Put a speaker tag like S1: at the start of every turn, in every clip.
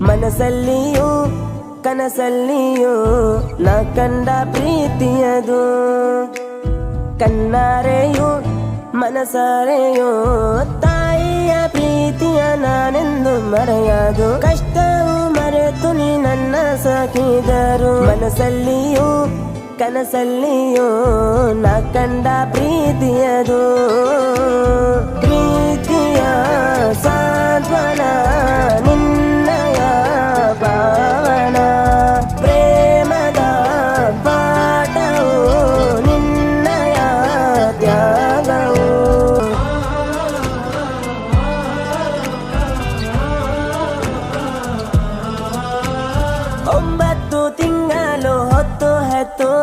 S1: ಮನಸ್ಸಲ್ಲಿಯೂ, ಕನಸಲ್ಲಿಯೂ ನಾ ಕಂಡ ಪ್ರೀತಿಯದು. ಕಣ್ಣಾರೆಯೋ ಮನಸಾರೆಯೋ ತಾಯಿಯ ಪ್ರೀತಿಯ ನಾನೆಂದು ಮರೆಯದು. ಕಷ್ಟವು ಮರೆತು ನೀ ನನ್ನ ಸಾಕಿದರು. ಮನಸ್ಸಲ್ಲಿಯೂ, ಕನಸಲ್ಲಿಯೋ ನಾ ಕಂಡ ಪ್ರೀತಿಯದು.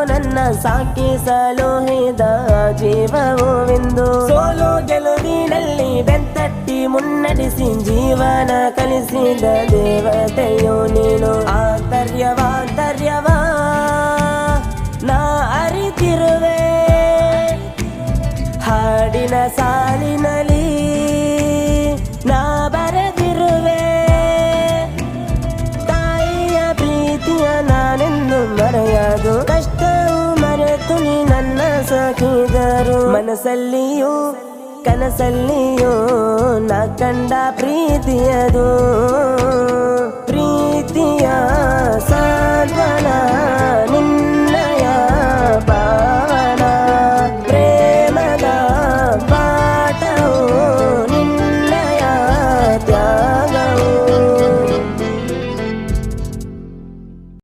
S1: ನನ್ನ ಸಲೋಹಿದ ಹಿದ ಎಂದು ಸೋಲು ಗೆಲುವಿನಲ್ಲಿ ಬೆಂತಟ್ಟಿ ಮುನ್ನಡೆಸಿ ಜೀವನ ಕಲಿಸಿದ ದೇವತೆಯು ನೀನು. ಆಂತರ್ಯವಾಂತರ್ಯವ ನಾ ಅರಿತಿರುವೆ. ಹಾಡಿನ ಸಾಲಿನಲ್ಲಿ ನಾ ಸಾಕಿದರು ಮನಸ್ಸಲ್ಲಿಯೂ ಕನಸಲ್ಲಿಯೂ ನಾ ಕಂಡ ಪ್ರೀತಿಯದು.